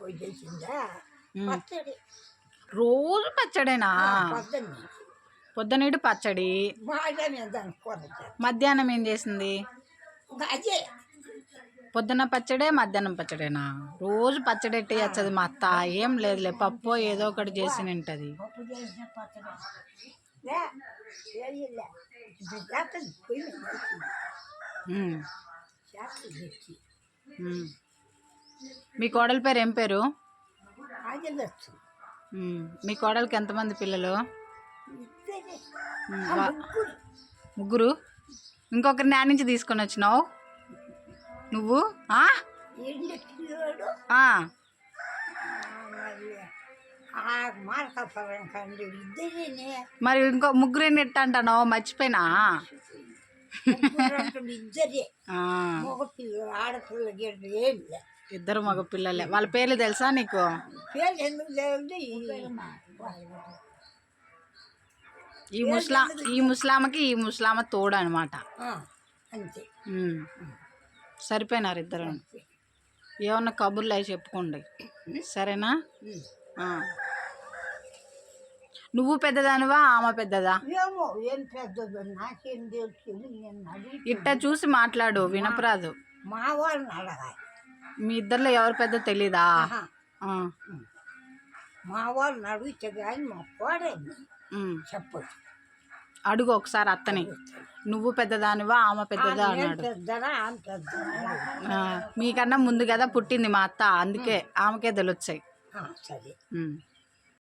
పోయి చేసిందా పచ్చడి. రోజు పచ్చడేనా? పొద్దున్నే. పొద్దునీటి పచ్చడి. కూర. మధ్యాహ్నం ఏం చేసింది? అదే. పొద్దున్న పచ్చడే మధ్యాహ్నం పచ్చడేనా? రోజు పచ్చడి ఎట్టి వచ్చది మా అత్త ఏం లేదులే పప్పు ఏదో ఒకటి చేసి పప్పు మీ కోడలి పేరు ఏం పేరు? మీ కోడలికి ఎంతమంది పిల్లలు? ముగ్గురు. ముగ్గురు? ఇంకొకరిని ఆ నుంచి తీసుకొని వచ్చినావు? నువ్వు? మరి ఇంకో ముగ్గురిని ఎట్ట అంటావు మర్చిపోయినా? ముగ్గురు ఇద్దరే. ఆడపిల్ల ఏం ఇద్దరు మగ పిల్లలే. వాళ్ళ పేర్లు తెలుసా నీకు? ఎందుకు ఈ ముస్లా ఈ ముస్లామకి ఈ ముస్లామ తోడు అనమాట అంతే. సరిపోయినారు ఇద్దరు. ఏమన్నా కబుర్లు అవి చెప్పుకోండి. సరేనా. నువ్వు పెద్దదానివా ఆమె పెద్దదా? ఇట్ట చూసి మాట్లాడు వినపరాదు. మా వాళ్ళని అడగాలి. మీ ఇద్దరిలో ఎవరు పెద్ద తెలీదా. మా వాళ్ళని అడిగితే కానీ మా. చెప్పదు అడుగు ఒకసారి అత్తని. నువ్వు పెద్దదానివా ఆమె పెద్దదా అన్నాడు. మీకన్నా ముందు కదా పుట్టింది మా అత్త అందుకే ఆమెకే తెలివచ్చాయి ఆ, సరే.